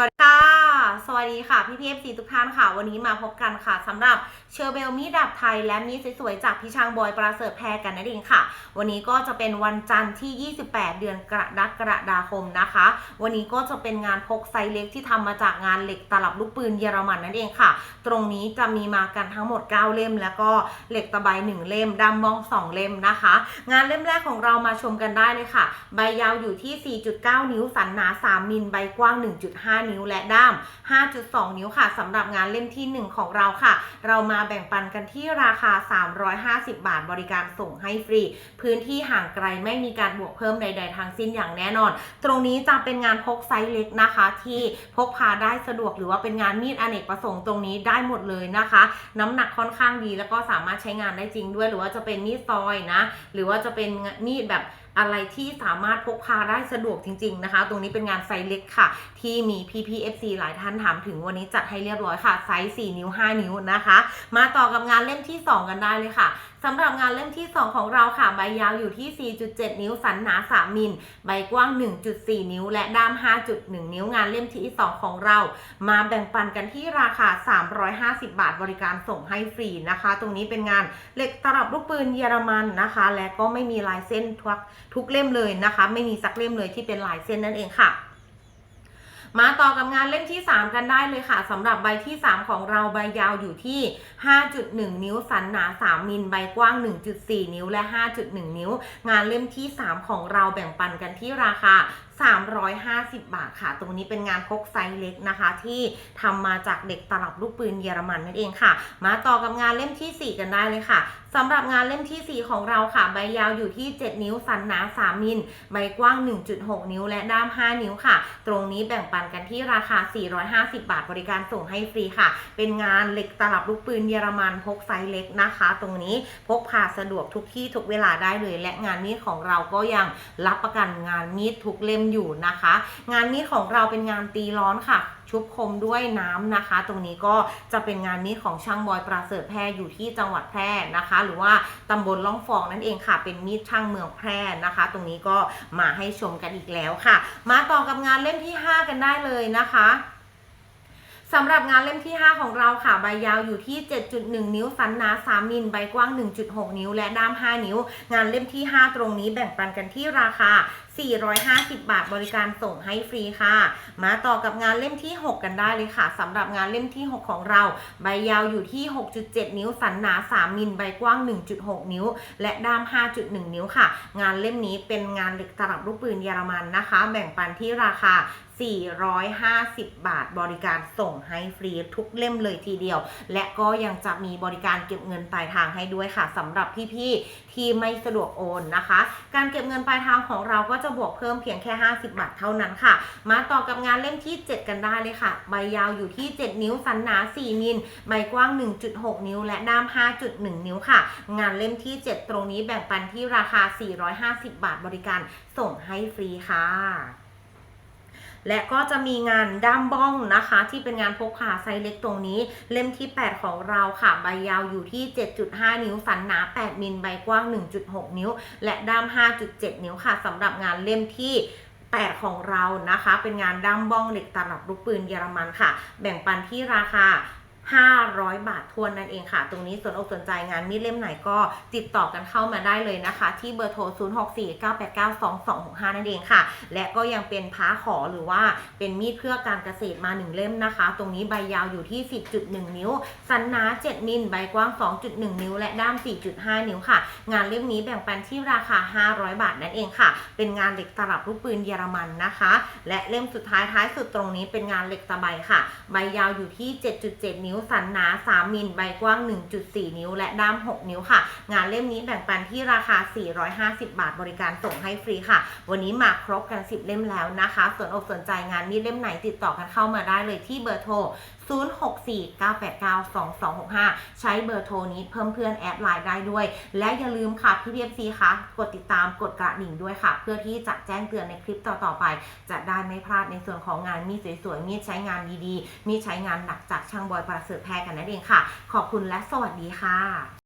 สวัสดีค่ะ สวัสดีค่ะพี่พีเอฟซีทุกท่านค่ะ วันนี้มาพบกันค่ะสำหรับเชอร์เบลมีดดาบไทยและมีดสวยๆจากพี่ช้างบอยประเสริฐแพรกันนั่นเองค่ะ วันนี้ก็จะเป็นวันจันทร์ที่ 28 เดือนกรกฎาคมนะคะ วันนี้ก็จะเป็นงานพกไซเล็กที่ทำมาจากงานเหล็กตลับลูกปืนเยอรมันนั่นเองค่ะ ตรงนี้จะมีมากันทั้งหมด 9 เล่ม แล้วก็เหล็กตะไบ1เล่มดำมอง 2 เล่มนะคะ งานเล่มแรกของเรามาชมกันได้เลยค่ะ ใบยาวอยู่ที่ 4.9 นิ้วสันหนา 3 มิลใบกว้าง 1.5นิ้วและด้าม 5.2 นิ้วค่ะสำหรับงานเล่มที่ 1 ของเราค่ะ เรามาแบ่งปันกันที่ราคา 350 บาทบริการส่งให้ฟรี พื้นที่ห่างไกลไม่มีการบวกเพิ่มใด ๆทั้งสิ้นอย่างแน่นอน ตรงนี้จะเป็นงานพกไซส์เล็กนะคะ ที่พกพาได้สะดวกหรือว่าเป็นงานมีดอเนกประสงค์ตรงนี้ได้หมดเลยนะคะ น้ำหนักค่อนข้างดีแล้วก็สามารถใช้งานได้จริงด้วย หรือว่าจะเป็นมีดซอยนะ หรือว่าจะเป็นมีดแบบ อะไรที่สามารถพกพาได้สะดวกจริง ๆ นะคะ ตรงนี้เป็นงานไซส์เล็กค่ะ ที่มี PPFC หลายท่านถามถึงวันนี้จัดให้เรียบร้อยค่ะ ไซส์ 4 นิ้ว 5 นิ้วนะคะ มาต่อกับงานเล่มที่ 2 กันได้เลยค่ะสำหรับงานเล่มที่ 2 ของเราค่ะ ใบยาวอยู่ที่ 4.7 นิ้ว สันหนา 3 มิล ใบกว้าง 1.4 นิ้ว และด้าม 5.1 นิ้ว งานเล่มที่ 2 ของเรา มาแบ่งปันกันที่ราคา 350 บาท บริการส่งให้ฟรีนะคะ ตรงนี้เป็นงานเหล็กตลับลูกปืนเยอรมันนะคะ และก็ไม่มีลายเส้นทุก ทุกเล่มเลยนะคะ ไม่มีสักเล่มเลยที่เป็นลายเส้นนั่นเองค่ะ มาต่อกับงานเล่มที่ 3 กันได้เลยค่ะสำหรับใบที่ 3 ของเราใบยาวอยู่ที่ 5.1 นิ้วสันหนา 3 มิลใบกว้าง 1.4 นิ้วและ 5.1 นิ้ว งานเล่มที่ 3 ของเราแบ่งปันกันที่ราคา350 บาทค่ะ ตรงนี้เป็นงานพกไซส์เล็กนะคะ ที่ทำมาจากเด็กตลับลูกปืนเยอรมันนั่นเองค่ะ มาต่อกับงานเล่มที่ 4 กันได้เลยค่ะสำหรับงานเล่มที่ 4 ของเราค่ะ ใบยาวอยู่ที่ 7 นิ้วสันหนา 3 มิล ใบกว้าง 1.6 นิ้วและด้าม 5 นิ้วค่ะ ตรงนี้แบ่งปันกันที่ราคา 450 บาทบริการส่งให้ฟรีค่ะ เป็นงานเหล็กตลับลูกปืนเยอรมันพกไซส์เล็กนะคะ ตรงนี้พกพาสะดวกทุกที่ทุกเวลาได้เลย และงานมีดของเราก็ยังรับประกันงานมีดทุกเล่มอยู่นะคะ งานมีดของเราเป็นงานตีร้อนค่ะ ชุบคมด้วยน้ำนะคะ ตรงนี้ก็จะเป็นงานมีดของช่างบอยปราเสริฐแพร่อยู่ที่จังหวัดแพร่นะคะ หรือว่าตำบลล่องฟองนั่นเองค่ะ เป็นมีดช่างเมืองแพร่นะคะ ตรงนี้ก็มาให้ชมกันอีกแล้วค่ะ มาต่อกับงานเล่มที่ 5 กันได้เลยนะคะ สำหรับงานเล่มที่ 5 ของเราค่ะ ใบยาวอยู่ที่ 7.1 นิ้วสันหนา 3 มิล ใบกว้าง 1.6 นิ้ว และด้าม 5 นิ้ว งานเล่มที่ 5 ตรงนี้แบ่งปันกันที่ราคา 450 บาทบริการส่งให้ฟรีค่ะ มาต่อกับงานเล่มที่ 6 กันได้เลยค่ะสำหรับงานเล่มที่ 6 ของเรา ใบยาวอยู่ที่ 6.7 นิ้ว สันหนา 3 มิล ใบกว้าง 1.6 นิ้ว และด้าม 5.1 นิ้วค่ะ งานเล่มนี้เป็นงานเหล็กตลับลูกปืนเยอรมันนะคะ แบ่งปันที่ราคา 450 บาท บริการส่งให้ฟรีทุกเล่มเลยทีเดียว และก็ยังจะมีบริการเก็บเงินปลายทางให้ด้วยค่ะสำหรับพี่ๆที่ไม่สะดวกโอนนะคะ การเก็บเงินปลายทางของเราก็จะบวกเพิ่มเพียงแค่ 50 บาทเท่านั้นค่ะ มาต่อกับงานเล่มที่ 7 กันได้เลยค่ะ ใบยาวอยู่ที่ 7 นิ้วสันหนา 4 มิลใบกว้าง 1.6 นิ้ว และด้าม 5.1 นิ้วค่ะ งานเล่มที่ 7 ตรงนี้แบ่งปันที่ราคา 450 บาทบริการส่งให้ฟรีค่ะ และก็จะมีงานด้ามบ้องนะคะ ที่เป็นงานพกพาไซส์เล็กตรงนี้ เล่มที่ 8 ของเราค่ะ ใบยาวอยู่ที่ 7.5 นิ้ว สันหนา 8 มิล ใบกว้าง 1.6 นิ้ว และด้าม 5.7 นิ้วค่ะสำหรับงานเล่มที่8 ของเรานะคะ เป็นงานด้ามบ้องเหล็กตลับลูกปืนเยอรมันค่ะ แบ่งปันที่ราคา 500 บาททวนนั่นเองค่ะ ตรงนี้สนอกสนใจงานมีดเล่มไหนก็ติดต่อกันเข้ามาได้เลยนะคะ ที่เบอร์โทร 0649892265 นั่นเองค่ะ และก็ยังเป็นพ้าขอหรือว่าเป็นมีดเพื่อการเกษตรมา 1 เล่มนะคะ ตรงนี้ใบยาวอยู่ที่ 10.1 นิ้ว สันหนา 7 มิล ใบกว้าง 2.1 นิ้ว และด้าม 4.5 นิ้วค่ะ งานเล่มนี้แบ่งปันที่ราคา 500 บาทนั่นเองค่ะ เป็นงานเหล็กตลับลูกปืนเยอรมันนะคะ และเล่มสุดท้ายท้ายสุดตรงนี้เป็นงานเหล็กตะไบค่ะ ใบยาวอยู่ที่ 7.7 นิ้วสันหนา 3 มิลใบกว้าง 1.4 นิ้ว และด้าม 6 นิ้วค่ะ งานเล่มนี้แบ่งปันที่ราคา 450 บาทบริการส่งให้ฟรีค่ะ วันนี้มาครบกัน 10 เล่มแล้วนะคะส่วนอกสนใจงานมีดเล่มไหนติดต่อกันเข้ามาได้เลยที่เบอร์โทร 0649892265 ใช้เบอร์โทรนี้เพิ่มเพื่อนแอดไลน์ได้ด้วย และอย่าลืมค่ะพี่พีเบฟซีคะกดติดตามกดกระดิ่งด้วยค่ะ เพื่อที่จะแจ้งเตือนในคลิปต่อๆไป จะได้ไม่พลาดในส่วนของงานมีสวยๆมีใช้งานดีๆ มีใช้งานหนักจากช่างบอยประเสริฐแพรกันนั่นเองค่ะ ขอบคุณและสวัสดีค่ะ